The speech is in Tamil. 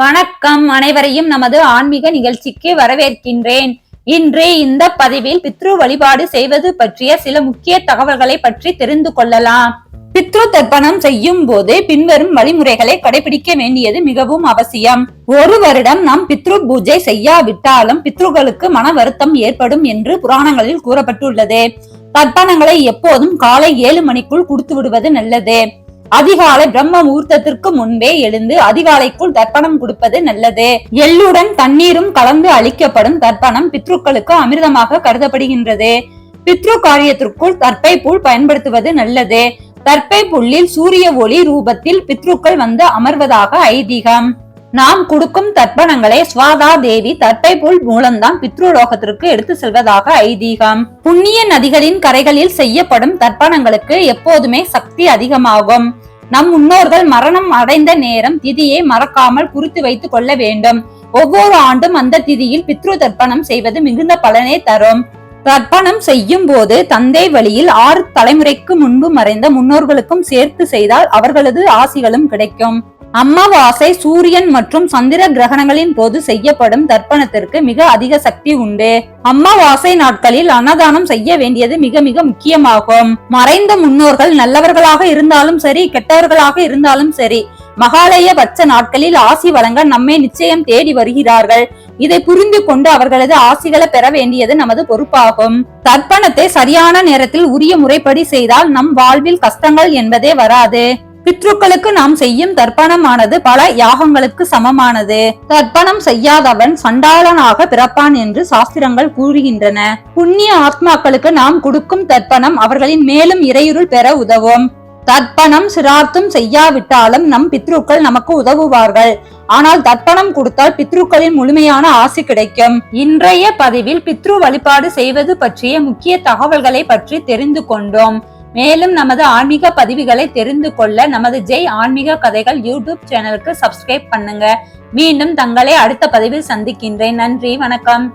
வணக்கம் அனைவரையும் நமது ஆன்மீக நிகழ்ச்சிக்கு வரவேற்கின்றேன். இன்று இந்த பதிவில் பித்ரு வழிபாடு செய்வது பற்றிய சில முக்கிய தகவல்களை பற்றி தெரிந்து கொள்ளலாம். பித்ரு தர்ப்பணம் செய்யும் போது பின்வரும் வழிமுறைகளை கடைபிடிக்க வேண்டியது மிகவும் அவசியம். ஒரு வருடம் நாம் பித்ரு பூஜை செய்யாவிட்டாலும் பித்ருகளுக்கு மன வருத்தம் ஏற்படும் என்று புராணங்களில் கூறப்பட்டுள்ளது. தர்ப்பணங்களை எப்போதும் காலை ஏழு மணிக்குள் கொடுத்து விடுவது நல்லது. அதிகாலை பிரம்ம முகூர்த்தத்திற்கு முன்பே எழுந்து அதிகாலைக்குள் தர்ப்பணம் கொடுப்பது நல்லது. எள்ளுடன் தண்ணீரும் கலந்து அளிக்கப்படும் தர்ப்பணம் பித்ருக்களுக்கு அமிர்தமாக கருதப்படுகின்றது. பித்ரு காரியத்திற்குள் தர்ப்பை புல் பயன்படுத்துவது நல்லது. தர்ப்பை புல்லில் சூரிய ஒளி ரூபத்தில் பித்ருக்கள் வந்து அமர்வதாக ஐதீகம். நாம் கொடுக்கும் தர்ப்பணங்களை ஸ்வாதா தேவி தர்ப்பை புல் மூலம்தான் பித்ருலோகத்திற்கு எடுத்து செல்வதாக ஐதீகம். புண்ணிய நதிகளின் கரைகளில் செய்யப்படும் தர்ப்பணங்களுக்கு எப்போதுமே சக்தி அதிகமாகும். நம் முன்னோர்கள் மரணம் அடைந்த நேரம் திதியை மறக்காமல் குறித்து வைத்துக் கொள்ள வேண்டும். ஒவ்வொரு ஆண்டும் அந்த திதியில் பித்ரு தர்ப்பணம் செய்வது மிகுந்த பலனை தரும். தர்ப்பணம் செய்யும் போது தந்தை வழியில் ஆறு தலைமுறைக்கு முன்பு மறைந்த முன்னோர்களுக்கும் சேர்த்து செய்தால் அவர்களது ஆசிகளும் கிடைக்கும். அமாவாசை சூரியன் மற்றும் சந்திர கிரகணங்களின் போது செய்யப்படும் தர்ப்பணத்திற்கு மிக அதிக சக்தி உண்டு. அமாவாசை நாட்களில் அன்னதானம் செய்ய வேண்டியது மிக மிக முக்கியமாகும். மறைந்த முன்னோர்கள் நல்லவர்களாக இருந்தாலும் சரி கெட்டவர்களாக இருந்தாலும் சரி மகாலய பட்ச நாட்களில் ஆசி வழங்க நம்மை நிச்சயம் தேடி வருகிறார்கள். இதை புரிந்து கொண்டு அவர்களது ஆசிகளை பெற வேண்டியது நமது பொறுப்பாகும். தர்ப்பணத்தை சரியான நேரத்தில் உரிய முறைப்படி செய்தால் நம் வாழ்வில் கஷ்டங்கள் என்பதே வராது. பித்ருக்களுக்கு நாம் செய்யும் தர்ப்பணமானது பல யாகங்களுக்கு சமமானது. தர்ப்பணம் செய்யாதவன் சண்டாளனாக பிறப்பான் என்று சாஸ்திரங்கள் கூறுகின்றன. புண்ணிய ஆத்மாக்களுக்கு நாம் கொடுக்கும் தர்ப்பணம் அவர்களின் மேலும் இறையுருள் பெற உதவும். தர்ப்பணம் சிரார்த்தம் செய்யாவிட்டாலும் நம் பித்ருக்கள் நமக்கு உதவுவார்கள். ஆனால் தர்ப்பணம் கொடுத்தால் பித்ருக்களின் முழுமையான ஆசி கிடைக்கும். இன்றைய பதிவில் பித்ரு வழிபாடு செய்வது பற்றிய முக்கிய தகவல்களை பற்றி தெரிந்து கொண்டோம். மேலும் நமது ஆன்மீக பதிவுகளை தெரிந்து கொள்ள நமது ஜெய் ஆன்மீக கதைகள் யூடியூப் சேனலுக்கு சப்ஸ்கிரைப் பண்ணுங்க. மீண்டும் தங்களை அடுத்த பதிவில் சந்திக்கின்றேன். நன்றி வணக்கம்.